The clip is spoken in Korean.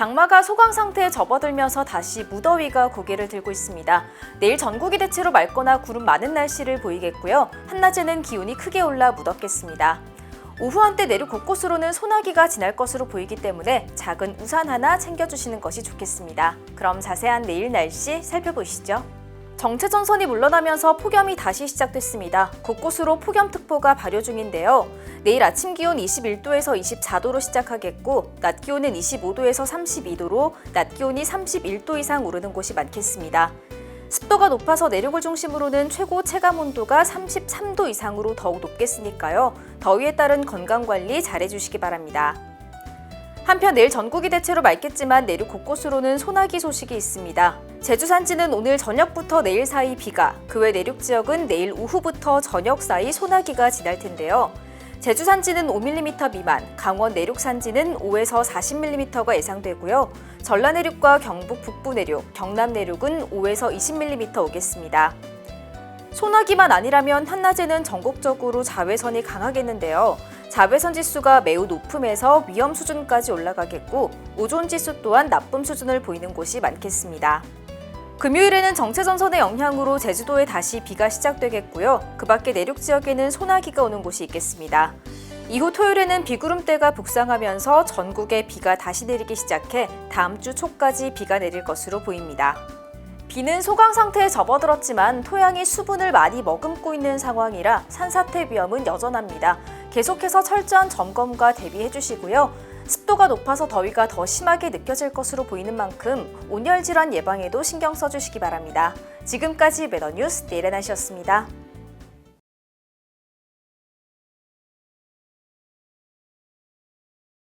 장마가 소강 상태에 접어들면서 다시 무더위가 고개를 들고 있습니다. 내일 전국이 대체로 맑거나 구름 많은 날씨를 보이겠고요. 한낮에는 기온이 크게 올라 무덥겠습니다. 오후 한때 내륙 곳곳으로는 소나기가 지날 것으로 보이기 때문에 작은 우산 하나 챙겨주시는 것이 좋겠습니다. 그럼 자세한 내일 날씨 살펴보시죠. 정체전선이 물러나면서 폭염이 다시 시작됐습니다. 곳곳으로 폭염특보가 발효 중인데요. 내일 아침 기온 21도에서 24도로 시작하겠고, 낮 기온은 25도에서 32도로 낮 기온이 31도 이상 오르는 곳이 많겠습니다. 습도가 높아서 내륙을 중심으로는 최고 체감 온도가 33도 이상으로 더욱 높겠으니까요. 더위에 따른 건강 관리 잘 해주시기 바랍니다. 한편 내일 전국이 대체로 맑겠지만 내륙 곳곳으로는 소나기 소식이 있습니다. 제주 산지는 오늘 저녁부터 내일 사이 비가, 그 외 내륙 지역은 내일 오후부터 저녁 사이 소나기가 지날 텐데요. 제주 산지는 5mm 미만, 강원 내륙 산지는 5에서 40mm가 예상되고요. 전라 내륙과 경북 북부 내륙, 경남 내륙은 5에서 20mm 오겠습니다. 소나기만 아니라면 한낮에는 전국적으로 자외선이 강하겠는데요. 자외선 지수가 매우 높음에서 위험 수준까지 올라가겠고 오존 지수 또한 나쁨 수준을 보이는 곳이 많겠습니다. 금요일에는 정체전선의 영향으로 제주도에 다시 비가 시작되겠고요. 그 밖에 내륙 지역에는 소나기가 오는 곳이 있겠습니다. 이후 토요일에는 비구름대가 북상하면서 전국에 비가 다시 내리기 시작해 다음 주 초까지 비가 내릴 것으로 보입니다. 비는 소강 상태에 접어들었지만 토양이 수분을 많이 머금고 있는 상황이라 산사태 위험은 여전합니다. 계속해서 철저한 점검과 대비해 주시고요. 습도가 높아서 더위가 더 심하게 느껴질 것으로 보이는 만큼 온열 질환 예방에도 신경 써 주시기 바랍니다. 지금까지 매더뉴스 날씨였습니다.